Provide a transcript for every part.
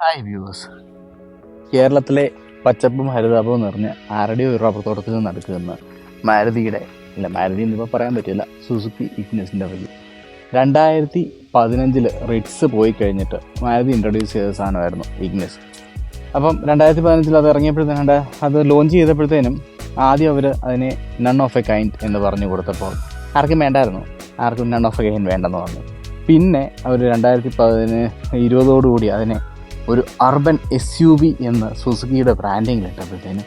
Hi viewers കേരളത്തിലെ പച്ചപ്പും ഹരിതാപവും നിറഞ്ഞ ആരുടെ ഒരു റബ്ബർ തോട്ടത്തിൽ നടക്കുന്ന മാരുതിയുടെ ഇല്ല മാരുതി എന്നിപ്പോൾ പറയാൻ പറ്റില്ല സുസുക്കി ഇഗ്നസിന്റെ വഴി. രണ്ടായിരത്തി പതിനഞ്ചിൽ റിറ്റ്സ് പോയി കഴിഞ്ഞിട്ട് മാരുതി ഇൻട്രൊഡ്യൂസ് ചെയ്ത സാധനമായിരുന്നു ഇഗ്നസ് അപ്പം രണ്ടായിരത്തി പതിനഞ്ചിൽ അത് ഇറങ്ങിയപ്പോഴത്തേനും അത് ലോഞ്ച് ചെയ്തപ്പോഴത്തേനും ആദ്യം അവർ അതിനെ നൺ ഓഫ് എ കൈൻഡ് എന്ന് പറഞ്ഞു കൊടുത്തപ്പോൾ ആർക്കും വേണ്ടായിരുന്നു. ആർക്കും നൺ ഓഫ് എ കൈൻഡ് വേണ്ടെന്ന് പറഞ്ഞു. പിന്നെ അവർ രണ്ടായിരത്തി പതിന് ഇരുപതോടുകൂടി അതിനെ ഒരു അർബൻ എസ് യു വി എന്ന് സുസുക്കിയുടെ ബ്രാൻഡിങ്ങിൽ ഇട്ടപ്പോഴത്തേന്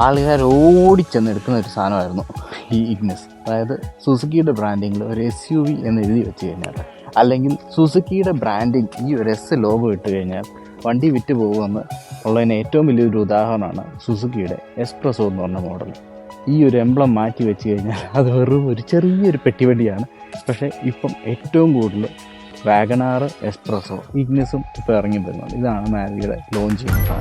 ആൾക്കാർ ഓടിച്ചെന്ന് എടുക്കുന്ന ഒരു സാധനമായിരുന്നു ഈ ഇഗ്നസ് അതായത് സുസുക്കിയുടെ ബ്രാൻഡിങ്ങിൽ ഒരു എസ് യു വി എന്ന് എഴുതി വെച്ച് കഴിഞ്ഞാൽ അല്ലെങ്കിൽ സുസുക്കിയുടെ ബ്രാൻഡിങ് ഈ ഒരു എസ് ലോഗോ ഇട്ട് കഴിഞ്ഞാൽ വണ്ടി വിറ്റ് പോകുമെന്ന് ഉള്ളതിന് ഏറ്റവും വലിയൊരു ഉദാഹരണമാണ് സുസുക്കിയുടെ എക്സ്പ്രസോ എന്ന് പറഞ്ഞ മോഡൽ ഈ ഒരു എംബ്ലം മാറ്റി വെച്ച് കഴിഞ്ഞാൽ അത് വെറും ഒരു ചെറിയൊരു പെട്ടിവണ്ടിയാണ് പക്ഷേ ഇപ്പം ഏറ്റവും കൂടുതൽ വാഗണാറ് എക്സ്പ്രസോ ഇഗ്നസും ഇപ്പോൾ ഇറങ്ങി വരുന്നുണ്ട് ഇതാണ് മാരുതിയുടെ ലോഞ്ച് ചെയ്യുന്ന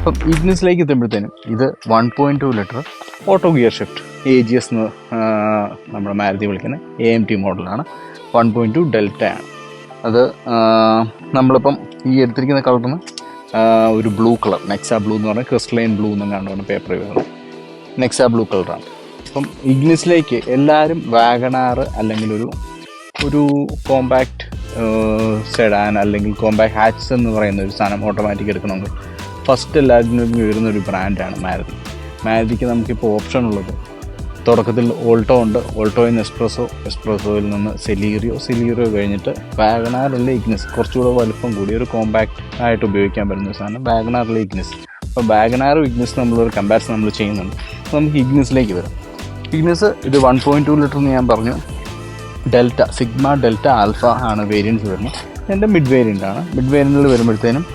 അപ്പം ഇഗ്നസിലേക്ക് എത്തുമ്പോഴത്തേനും ഇത് one point two litre auto gear shift A G S എന്ന് നമ്മുടെ മാരുതി വിളിക്കുന്ന എ എം ടി മോഡലാണ് വൺ പോയിന്റ് ടു ഡെൽറ്റ ആണ്. അത് നമ്മളിപ്പം ഈ എടുത്തിരിക്കുന്ന കളറിന് ഒരു ബ്ലൂ കളർ നെക്സ ബ്ലൂ എന്ന് പറഞ്ഞാൽ ക്രിസ്റ്റലൈൻ ബ്ലൂ എന്നും കണ്ടുകൊണ്ട് പേപ്പർ വരുന്നത് നെക്സ ബ്ലൂ കളറാണ് അപ്പം ഇഗ്നിസിലേക്ക് എല്ലാവരും വാഗണാറ് അല്ലെങ്കിൽ ഒരു ഒരു കോമ്പാക്റ്റ് സെഡാൻ അല്ലെങ്കിൽ കോമ്പാക്ട് ഹാച്ച്സ് എന്ന് പറയുന്ന ഒരു സാധനം ഓട്ടോമാറ്റിക് എടുക്കണമെങ്കിൽ ഫസ്റ്റ് എല്ലാത്തിനും വരുന്ന ഒരു ബ്രാൻഡാണ് മാരുതി. മാരുതിക്ക് നമുക്കിപ്പോൾ ഓപ്ഷൻ ഉള്ളത് തുടക്കത്തിൽ ഓൾട്ടോ ഉണ്ട്. ഓൾട്ടോയിൽ നിന്ന് എക്സ്പ്രസോ എക്സ്പ്രസോയിൽ നിന്ന് സെലീറിയോ സെലീറിയോ കഴിഞ്ഞിട്ട് വാഗണാറിലെ ഇഗ്നസ് കുറച്ചുകൂടെ വലുപ്പം കൂടി ഒരു കോമ്പാക്റ്റ് ആയിട്ട് ഉപയോഗിക്കാൻ പറ്റുന്ന സാധനം വാഗണാറിലെ ഇഗ്നസ്. അപ്പോൾ വാഗണാറും ഇഗ്നസ് നമ്മളൊരു കമ്പാരിസൺ നമ്മൾ ചെയ്യുന്നുണ്ട്. അപ്പോൾ നമുക്ക് ഇഗ്നസിലേക്ക് വരാം. ഇഗ്നസ് ഇത് വൺ പോയിന്റ് ടു ലിറ്റർ എന്ന് ഞാൻ പറഞ്ഞു. ഡെൽറ്റ സിഗ്മ ഡെൽറ്റ ആൽഫ ആണ് വേരിയൻസ് വരുന്നത്. എന്റെ മിഡ് വേരിയന്റ് ആണ്. മിഡ് വേരിയന്റിൽ വരുമ്പോഴത്തേനും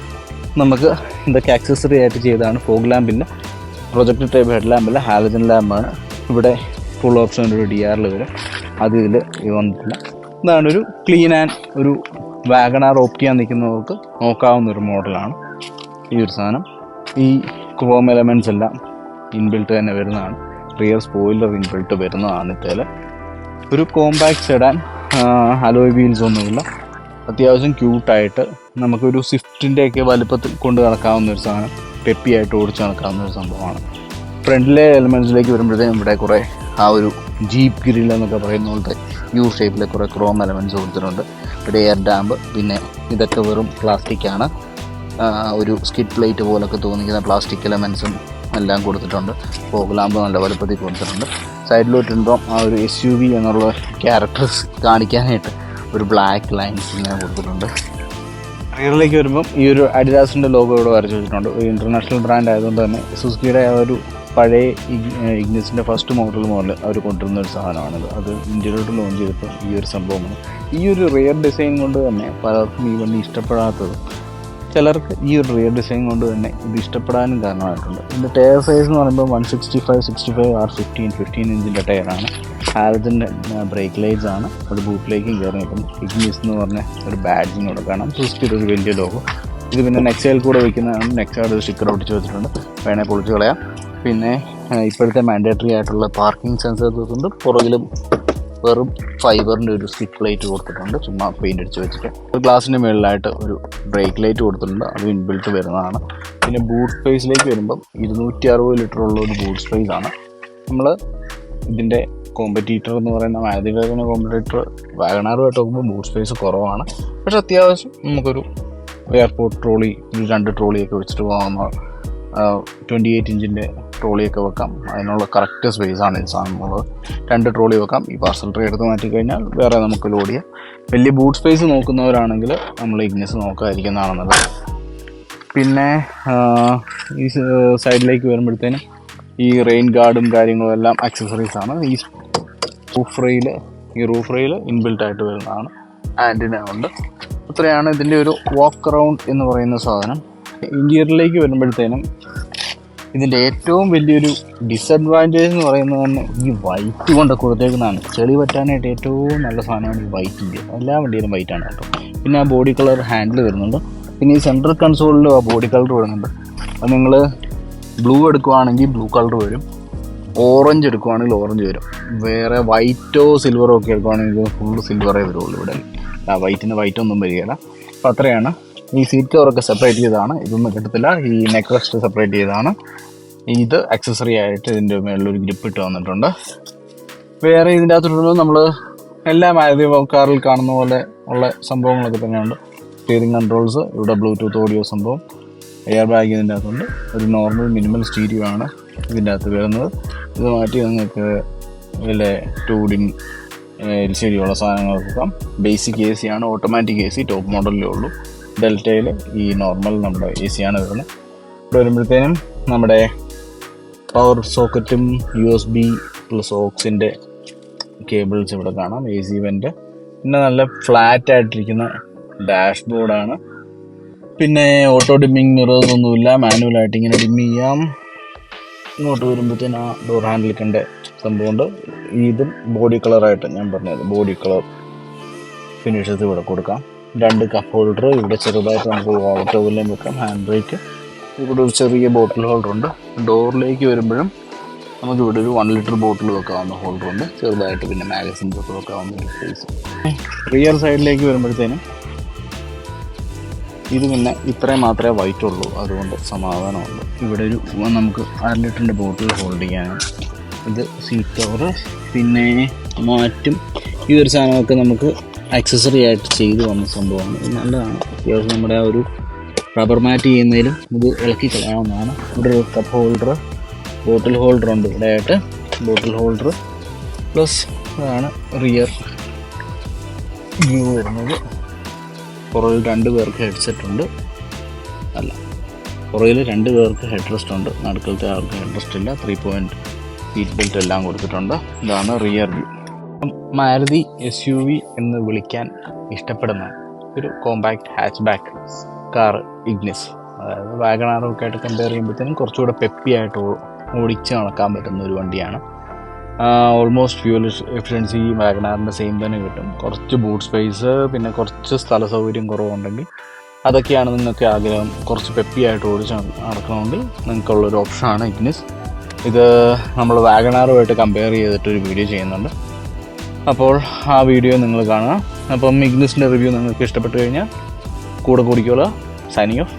നമുക്ക് ഇതൊക്കെ ആക്സസറി ആയിട്ട് ചെയ്തതാണ്. ഫോഗ് ലാമ്പിന്റെ പ്രൊജക്ട് ടൈപ്പ് ഹെഡ് ലാമ്പല്ല ഹാലജൻ ലാമ്പാണ് ഇവിടെ ഫുൾ ഓപ്ഷൻ ഒരു ഡി ആറിൽ വരും. അത് ഇതിൽ വന്നിട്ടില്ല. ഇതാണ് ഒരു ക്ലീൻ ആൻഡ് ഒരു വാഗണാർ ഓപ്റ്റ് ചെയ്യാൻ നിൽക്കുന്നവർക്ക് നോക്കാവുന്ന ഒരു മോഡലാണ് ഈ ഒരു സാധനം. ഈ ക്രോം എലമെന്റ്സ് എല്ലാം ഇൻബിൽട്ട് തന്നെ വരുന്നതാണ്. റിയർ സ്പോയിലർ ഇൻബിൽട്ട് വരുന്നതാണ് ഇത്തേൽ ഒരു കോമ്പാക്ട് സെഡാൻ അലോയ് വീൽസ് ഒന്നുമില്ല. അത്യാവശ്യം ക്യൂട്ടായിട്ട് നമുക്കൊരു സ്വിഫ്റ്റിന്റെയൊക്കെ വലുപ്പത്തിൽ കൊണ്ട് നടക്കാവുന്ന ഒരു സാധനം. പെപ്പിയായിട്ട് ഓടിച്ച് നടക്കാവുന്ന ഒരു സംഭവമാണ്. ഫ്രണ്ടിലെ എലമെന്റ്സിലേക്ക് വരുമ്പോഴത്തേക്കും ഇവിടെ കുറേ ആ ഒരു ജീപ്പ് ഗ്രിൽ എന്നൊക്കെ പറയുന്ന പോലത്തെ യു ഷേപ്പിലെ കുറേ ക്രോം എലമെന്റ്സ് കൊടുത്തിട്ടുണ്ട്. ഇവിടെ എയർ ഡാമ്പ് പിന്നെ ഇതൊക്കെ വെറും പ്ലാസ്റ്റിക്കാണ് ഒരു സ്കിഡ് പ്ലേറ്റ് പോലൊക്കെ തോന്നിക്കുന്ന പ്ലാസ്റ്റിക് എലമെൻസും എല്ലാം കൊടുത്തിട്ടുണ്ട്. ഫോഗ് ലാമ്പ് നല്ല വലുപ്പത്തിൽ കൊടുത്തിട്ടുണ്ട്. സൈഡിലോട്ടുമ്പം ആ ഒരു എസ് യു വി എന്നുള്ള ക്യാരക്ടേഴ്സ് കാണിക്കാനായിട്ട് ഒരു ബ്ലാക്ക് ലൈൻസ് ഇങ്ങനെ കൊടുത്തിട്ടുണ്ട്. റിയറിലേക്ക് വരുമ്പം ഈ ഒരു അഡിഡാസിന്റെ ലോഗോ ഇവിടെ വരച്ച് വെച്ചിട്ടുണ്ട്. ഒരു ഇന്റർനാഷണൽ ബ്രാൻഡ് ആയതുകൊണ്ട് തന്നെ സുസുക്കിയുടെ ആ ഒരു പഴയ ഇഗ്നിസിന്റെ ഫസ്റ്റ് മോഡൽ മോഡൽ അവർ കൊണ്ടുവരുന്ന ഒരു സാധനമാണിത് അത് ഇന്ത്യയിലോട്ട് ലോഞ്ച് ചെയ്തപ്പോൾ ഈ ഒരു സംഭവമാണ്. ഈ ഒരു റിയർ ഡിസൈൻ കൊണ്ട് തന്നെ പലർക്കും ഈ വണ്ടി ഇഷ്ടപ്പെടാത്തത് ചിലർക്ക് ഈ ഒരു റിയർ ഡിസൈൻ കൊണ്ട് തന്നെ ഇത് ഇഷ്ടപ്പെടാനും കാരണമായിട്ടുണ്ട്. ഇതിന്റെ ടയർ സൈസ് എന്ന് പറയുമ്പോൾ one sixty five sixty five R fifteen fifteen ഇഞ്ചിന്റെ ടയറാണ് ഹാലത്തിന്റെ ബ്രേക്ക് ലൈറ്റ്സ് ആണ്. അത് ബൂട്ടിലേക്കും കയറി നിൽക്കുന്നു. ഇഗ്നീസ് എന്ന് പറഞ്ഞ ഒരു ബാഡ്ജിങ് കൂടെ കാണാം. ഒരു വലിയ ലോഗോ ഇത് പിന്നെ നെക്സയിൽ കൂടെ വയ്ക്കുന്നതാണ് നെക്സയുടെ സ്റ്റിക്കർ ഒട്ടിച്ച് വെച്ചിട്ടുണ്ട്. വേണേൽ പൊളിച്ച് കളയാം. പിന്നെ ഇപ്പോഴത്തെ മാൻഡേറ്ററി ആയിട്ടുള്ള പാർക്കിംഗ് സെൻസർ കൊടുത്തിട്ടുണ്ട് പുറകിലും വെറും ഫൈബറിന്റെ ഒരു സ്റ്റിക്ക് ലൈറ്റ് കൊടുത്തിട്ടുണ്ട്. ചുമ്മാ പെയിന്റ് അടിച്ച് വെച്ചിട്ട്. ഗ്ലാസിന്റെ മുകളിലായിട്ട് ഒരു ബ്രേക്ക് ലൈറ്റ് കൊടുത്തിട്ടുണ്ട്. അത് ഇൻബിൽട്ട് വരുന്നതാണ്. പിന്നെ ബൂട്ട് സ്പേസിലേക്ക് വരുമ്പം ഇരുന്നൂറ്റി അറുപത് ലിറ്റർ ഉള്ള ഒരു ബൂട്ട് സ്പേസ് ആണ്. നമ്മൾ ഇതിന്റെ കോമ്പറ്റീറ്റർ എന്ന് പറയുന്ന മാരുതിയുടെ കോമ്പറ്റീറ്റർ വാഗണാറുമായിട്ട് നോക്കുമ്പോൾ ബൂട്ട് സ്പേസ് കുറവാണ്. പക്ഷെ അത്യാവശ്യം നമുക്കൊരു എയർപോർട്ട് ട്രോളി രണ്ട് ട്രോളിയൊക്കെ വെച്ചിട്ട് പോകാവുന്ന ട്വന്റി എയ്റ്റ് ഇഞ്ചിന്റെ ട്രോളിയൊക്കെ വെക്കാം. അതിനുള്ള കറക്റ്റ് സ്പേസ് ആണ് ഈ സാധനമുള്ളത്. രണ്ട് ട്രോളി വെക്കാം. ഈ പാർസൽ ട്രേ എടുത്ത് മാറ്റി കഴിഞ്ഞാൽ വേറെ നമുക്ക് ലോഡ് ചെയ്യാം. വലിയ ബൂട്ട് സ്പേസ് നോക്കുന്നവരാണെങ്കിൽ നമ്മൾ ഇഗ്നസ് നോക്കാതിരിക്കുന്നതാണ് നല്ലത് പിന്നെ ഈ സൈഡിലേക്ക് വരുമ്പോഴത്തേനും ഈ റെയിൻ ഗാർഡും കാര്യങ്ങളും എല്ലാം അക്സസറീസ് ആണ്. ഈ റൂഫ് റെയിൽ ഈ റൂഫ് റെയിൽ ഇൻബിൽട്ട് ആയിട്ട് വരുന്നതാണ്. ആന്റിന ഉണ്ട്. ഇത്രയാണ് ഇതിന്റെ ഒരു വാക്ക് റൗണ്ട് എന്ന് പറയുന്ന സാധനം. ഇന്റീരിയറിലേക്ക് വരുമ്പോഴത്തേനും ഇതിന്റെ ഏറ്റവും വലിയൊരു ഡിസഡ്വാന്റേജ് എന്ന് പറയുന്നത് തന്നെ ഈ വൈറ്റ് കൊണ്ട് കൊടുത്തേക്കുന്നതാണ്. ചെളി പറ്റാനായിട്ട് ഏറ്റവും നല്ല സാധനമാണ് ഈ വൈറ്റിന്റെ എല്ലാ വണ്ടിയിലും വൈറ്റാണ് കേട്ടോ. പിന്നെ ആ ബോഡി കളർ ഹാൻഡിൽ വരുന്നുണ്ട്. പിന്നെ ഈ സെൻട്രൽ കൺസോളിലും ആ ബോഡി കളർ വരുന്നുണ്ട്. അത് നിങ്ങൾ ബ്ലൂ എടുക്കുവാണെങ്കിൽ ബ്ലൂ കളർ വരും. ഓറഞ്ച് എടുക്കുവാണെങ്കിൽ ഓറഞ്ച് വരും. വേറെ വൈറ്റോ സിൽവറോ ഒക്കെ എടുക്കുവാണെങ്കിൽ ഫുള്ള് സിൽവറേ വരുള്ളൂ ഇവിടെ. ആ വൈറ്റിന് വൈറ്റൊന്നും വരികയില്ല. അപ്പോൾ അത്രയാണ്. ഈ സീറ്റ് കവറൊക്കെ സെപ്പറേറ്റ് ചെയ്തതാണ്. ഇതൊന്നും കിട്ടത്തില്ല. ഈ നെക്ക് റെസ്റ്റ് സെപ്പറേറ്റ് ചെയ്തതാണ്. ഇത് അക്സസറി ആയിട്ട് ഇതിന്റെ മേളിലൊരു ഗ്രിപ്പ് ഇട്ട് വന്നിട്ടുണ്ട്. വേറെ ഇതിന്റെ അകത്തോട്ട് നമ്മൾ എല്ലാ മാരുതി കാറിൽ കാണുന്ന പോലെ ഉള്ള സംഭവങ്ങളൊക്കെ തന്നെയുണ്ട്. സ്റ്റിയറിംഗ് കൺട്രോൾസ് ഇവിടെ ബ്ലൂടൂത്ത് ഓഡിയോ സംഭവം എയർ ബാഗ് ഇതിന്റെ അകത്തുണ്ട്. ഒരു നോർമൽ മിനിമൽ സ്റ്റീരിയോ ആണ് ഇതിന്റെ അകത്ത് വരുന്നത്. ഇത് മാറ്റി നിങ്ങൾക്ക് ഇതിലെ ടൂഡിൻ എൽ സി ഡി ഉള്ള സാധനങ്ങൾക്കൊക്കെ ബേസിക് എ സി ആണ് ഓട്ടോമാറ്റിക് എ സി ടോപ്പ് മോഡലിലേ ഉള്ളൂ. ഡെൽറ്റയിൽ ഈ നോർമൽ നമ്മുടെ എ സി ആണ് വരുന്നത്. ഇവിടെ വരുമ്പോഴത്തേനും നമ്മുടെ പവർ സോക്കറ്റും യു എസ് ബി പ്ലസ് ഓക്സിന്റെ കേബിൾസ് ഇവിടെ കാണാം എ സി വെന്റ് പിന്നെ നല്ല ഫ്ലാറ്റ് ആയിട്ടിരിക്കുന്ന ഡാഷ് ബോർഡാണ് പിന്നെ ഓട്ടോ ഡിമ്മിങ് മിറേഴ്സ് ഒന്നുമില്ല മാനുവലായിട്ട് ഇങ്ങനെ ഡിം ചെയ്യാം. ഇങ്ങോട്ട് വരുമ്പോഴത്തേന് ആ ഡോർ ഹാൻഡിൽ ഹാൻഡിലിക്കന്റെ സംഭവമുണ്ട്. ഇതും ബോഡി കളറായിട്ട് ഞാൻ പറഞ്ഞത്. ബോഡി കളർ ഫിനിഷസ് ഇവിടെ കൊടുക്കാം. രണ്ട് കപ്പ് ഹോൾഡർ ഇവിടെ ചെറുതായിട്ട് നമുക്ക് വാട്ടർ ടവലിലും വെക്കാം ഹാൻഡ് ബ്രേക്ക് ഇവിടെ ഒരു ചെറിയ ബോട്ടിൽ ഹോൾഡർ ഉണ്ട്. ഡോറിലേക്ക് വരുമ്പോഴും നമുക്ക് ഇവിടെ ഒരു വൺ ലിറ്റർ ബോട്ടിൽ വെക്കാവുന്ന ഹോൾഡർ ഉണ്ട്. ചെറുതായിട്ട് പിന്നെ മാഗസിൻ ബോട്ടിൽ വെക്കാവുന്ന സ്പേസ് റിയർ സൈഡിലേക്ക് വരുമ്പോഴത്തേനും ഇത് പിന്നെ ഇത്രയും മാത്രമേ വൈറ്റ് ഉള്ളൂ. അതുകൊണ്ട് സമാധാനമുള്ളൂ. ഇവിടെ ഒരു നമുക്ക് അര ലിറ്ററിന്റെ ബോട്ടിൽ ഹോൾഡ് ചെയ്യാനും ഇത് സീറ്റ് കവർ പിന്നെ മാറ്റും. ഈ ഒരു സാധനമൊക്കെ നമുക്ക് ആക്സസറി ആയിട്ട് ചെയ്തു വന്ന സംഭവമാണ് ഇത് നല്ലതാണ്. അത്യാവശ്യം നമ്മുടെ ആ ഒരു റബ്ബർ മാറ്റ് ചെയ്യുന്നതിലും ഇത് ഇളക്കി കളയാവുന്നതാണ്. ഇവിടെ ഒരു കപ്പ് ഹോൾഡർ ബോട്ടിൽ ഹോൾഡർ ഉണ്ട്. ഇവിടെ ആയിട്ട് ബോട്ടിൽ ഹോൾഡർ പ്ലസ് ഇതാണ് റിയർ വ്യൂ വരുന്നത്. പുറകിൽ രണ്ട് പേർക്ക് ഹെഡ്സെറ്റ് ഉണ്ട്. അല്ല പുറകിൽ രണ്ട് പേർക്ക് ഹെഡ് റെസ്റ്റ് ഉണ്ട്. നടുക്കലത്തെ ആൾക്ക് ഹെഡ് റെസ്റ്റ് ഇല്ല. ത്രീ പോയിന്റ് സീറ്റ് ബെൽറ്റ് എല്ലാം കൊടുത്തിട്ടുണ്ട്. ഇതാണ് rear view Maruti S U V എന്ന് വിളിക്കാൻ ഇഷ്ടപ്പെടുന്ന ഒരു compact hatchback car Ignis അതായത് വാഗണാറും ഒക്കെ ആയിട്ട് കമ്പയർ ചെയ്യുമ്പോഴത്തേനും കുറച്ചുകൂടെ പെപ്പി ആയിട്ട് ഓടിച്ച് നടക്കാൻ പറ്റുന്ന ഒരു വണ്ടിയാണ്. ഓൾമോസ്റ്റ് ഫ്യൂൽ എഫിഷ്യൻസി വാഗണാറിന്റെ സെയിം തന്നെ കിട്ടും. കുറച്ച് ബൂട്ട് സ്പേസ് പിന്നെ കുറച്ച് സ്ഥല സൗകര്യം കുറവുണ്ടെങ്കിൽ അതൊക്കെയാണ് നിങ്ങൾക്ക് ആഗ്രഹം. കുറച്ച് പെപ്പി ആയിട്ട് ഓടിച്ച് നട- നടക്കണമെങ്കിൽ നിങ്ങൾക്കുള്ളൊരു ഓപ്ഷനാണ് ഇഗ്നിസ് ഇത് നമ്മൾ വാഗണാറുമായിട്ട് കമ്പയർ ചെയ്തിട്ടൊരു വീഡിയോ ചെയ്യുന്നുണ്ട്. അപ്പോൾ ആ വീഡിയോ നിങ്ങൾ കാണുക. അപ്പം ഇഗ്നിസിന്റെ റിവ്യൂ നിങ്ങൾക്ക് ഇഷ്ടപ്പെട്ടു കഴിഞ്ഞാൽ കൂടെ കൂടിക്കോളുക. Signing off